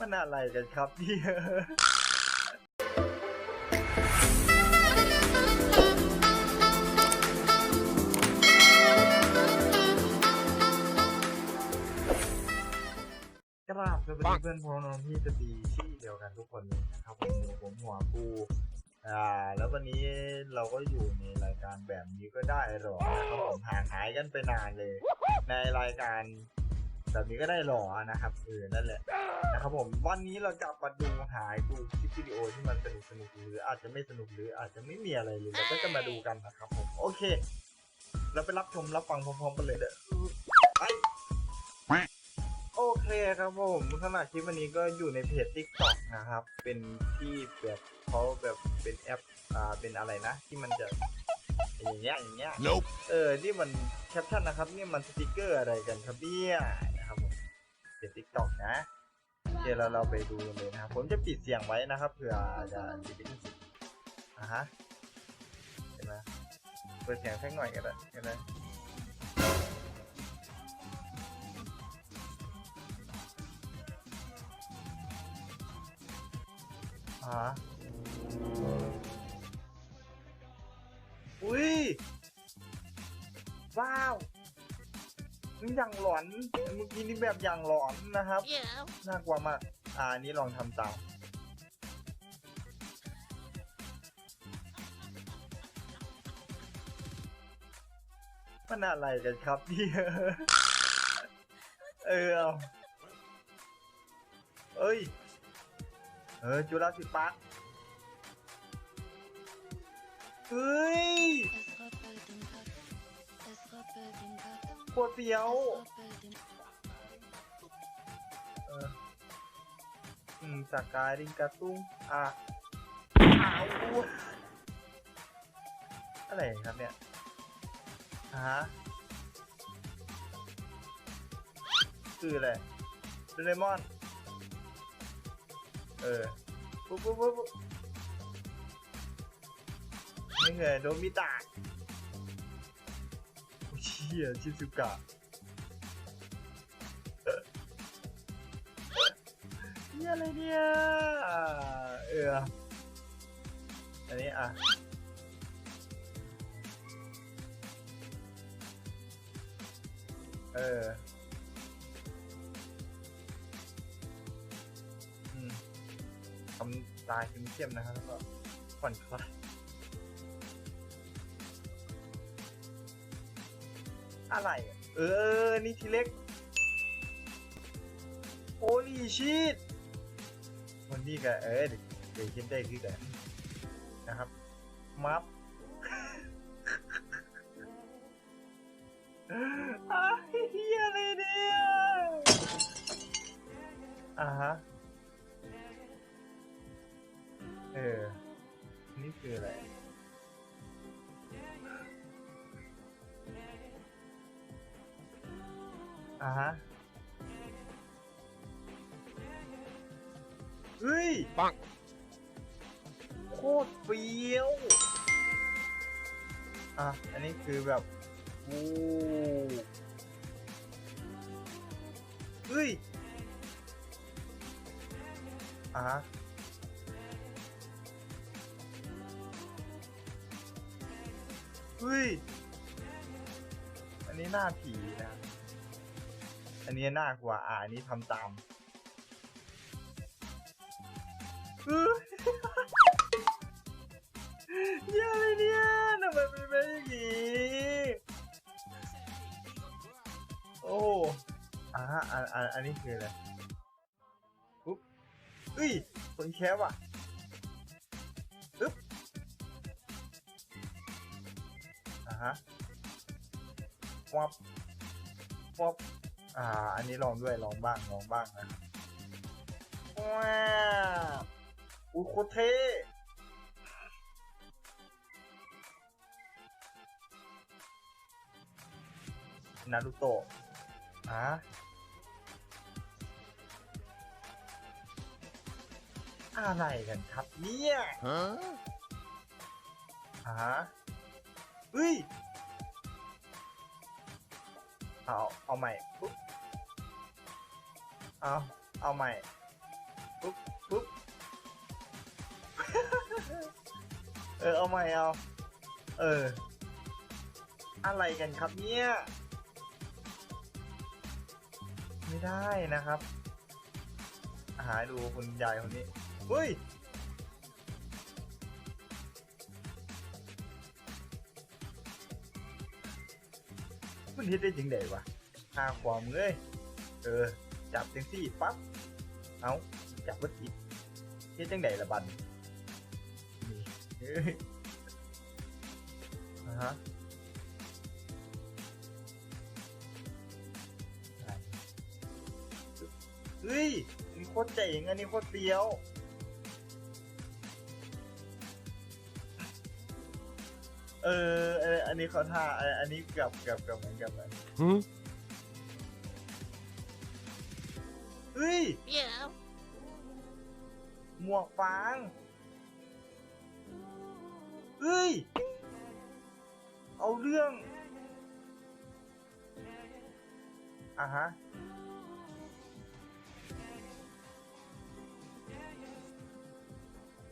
มันอะไรกันครับเนี่ยกราบสวัสดีเพื่อนพ้องน้องพี่จะดีที่เดียวกันทุกคนเลยนะครับผมผมหัวกูอ่า แล้ววันนี้เราก็อยู่ในรายการแบบนี้ก็ได้หรอครับผมห่างหายกันไปนานเลย ในรายการ แบบนี้ก็ได้หรอนะครับเออนั่นแหละนะครับผมวันนี้เราจะมาดูหายดูคลิปวิดีโอที่มันสนุกสนุกหรืออาจจะไม่สนุกหรืออาจจะไม่มีอะไรเลยเราก็จะมาดูกันนะครับผมโอเคเราไปรับชมรับฟังพร้อมๆกันเลยเด้อไปโอเคครับผมสำหรับคลิปวันนี้ก็อยู่ในเพจ TikTok นะครับ เป็นที่แบบเขาแบบเป็นแอปอ่าเป็นอะไรนะ ที่มันจะ อย่างเงี้ยอย่างเงี้ย Nope. เออ นี่มันแคปชั่นนะครับ นี่มันสติกเกอร์อะไรกันครับเนี่ยนะครับผมเป็นติ๊กต็อกนะเดี๋ยวเราเราไปดูกันเลยนะครับ ผมจะปิดเสียงไว้นะครับเผื่อจะจะได้ยินอะฮะเห็นไหมเปิดเสียงสักหน่อยก็ได้ก็ได้อ่า อย่างหลอนเมื่อกี้นี่แบบอย่างหลอนนะครับ Yeah. น่ากลัวมาก อ่าอันนี้ลองทำตามมันอะไรกันครับเนี่ยเออเอาเอ้ย เออจุฬาสิปาร์คเฮ้ย โคตรเฟี้ยว เอออืมจากการิงกระตุ้งอะอ้าวอะไรครับเนี่ยฮะคืออะไรเรมอน เออ ปุ๊บปุ๊บปุ๊บปุ๊บนี่ไงโดมิตะโอ้ เชี่ยชิซุกะเนี่ยอะไรเนี่ยอ่าเอออันนี้อะเอออืมทำลายเข้มนะครับแล้วก็ผ่อนคลาย อะไร เออ นี่ทีเล็กโอ้ลีชีตวันนี้ก็เออเดี๋ยวเดี๋ยวคิดได้คือกันนะครับ มัฟ อ่าฮะเฮ้ย ปังโคตรเฟี้ยว อะ อันนี้คือแบบโอ้เฮ้ย อะฮะเฮ้ย อันนี้หน้าผีนะ อันนี้น่ากลัวอะอันนี้ทำตามเฮ้ยเหี้ยเนี่ยทำไมเป็นอย่างนี้ โอ้อ่าอันอันอันนี้คืออะไรปุ๊บเฮ้ยคนแคปอะปึ๊บอ่าฮะวับวับ อ่า อันนี้ลองด้วยลองบ้างลองบ้างนะว้าวอุ้ยโคตรเท่นารูโตะอะอะไรกันครับเนี่ย Huh? อะเฮ้ย เอา เอาใหม่ปุ๊บ เอาเอาใหม่ปุ๊บปุ๊บเออเอาใหม่เอาเออ อะไรกันครับเนี่ย ไม่ได้นะครับ หาดูคุณยายคนนี้เฮ้ยมันเฮ็ดได้จริงไดวะหาความเงยเออ จับจังซี่ปั๊บเอาจับวัดอีกเฮ็ดจังไดละบัดนี่เฮ้ยอ่าฮะเฮ้ยนนี้โคตรเจ๋งอันนี้โคตรเปรี้ยวเอออันนี้เขาท่าอันนี้กือบกือบกือบเหมือนกันเลย Hmm? เฮ้ย Yeah. หมวกฟาง เฮ้ย เอาเรื่อง อะฮะ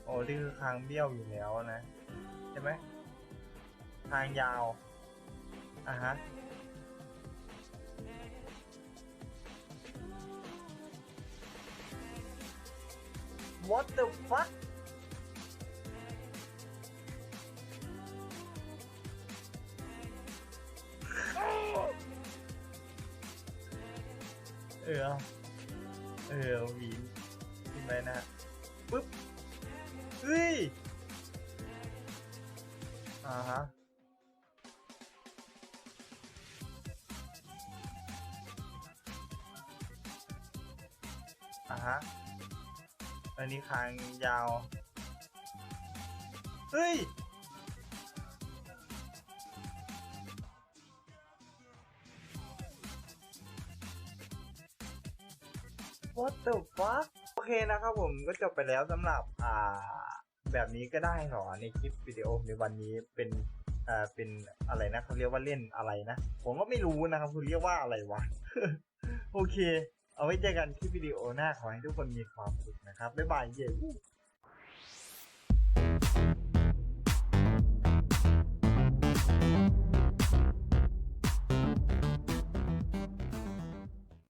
โอ้นี่คือคางเบี้ยวอยู่แล้วนะ ใช่ไหม ทางยาว อะฮะ What the fuck เออ เอออเอาหวีขึ้นไปนะปึ๊บ เฮ้ย อ่าฮะอ่าฮะ อันนี้คางยาว เฮ้ย What the fuck โอเคนะครับผมก็จบไปแล้วสำหรับอ่าแบบนี้ก็ได้หรอในคลิปวิดีโอในวันนี้เป็นอ่าเป็นอะไรนะเขาเรียกว่าเล่นอะไรนะ ผมก็ไม่รู้นะครับคุณเรียกว่าอะไรวะ โอเค เอาไว้เจอกันที่วิดีโอหน้าขอให้ทุกคนมีความสุขนะครับ บ๊ายบายเย้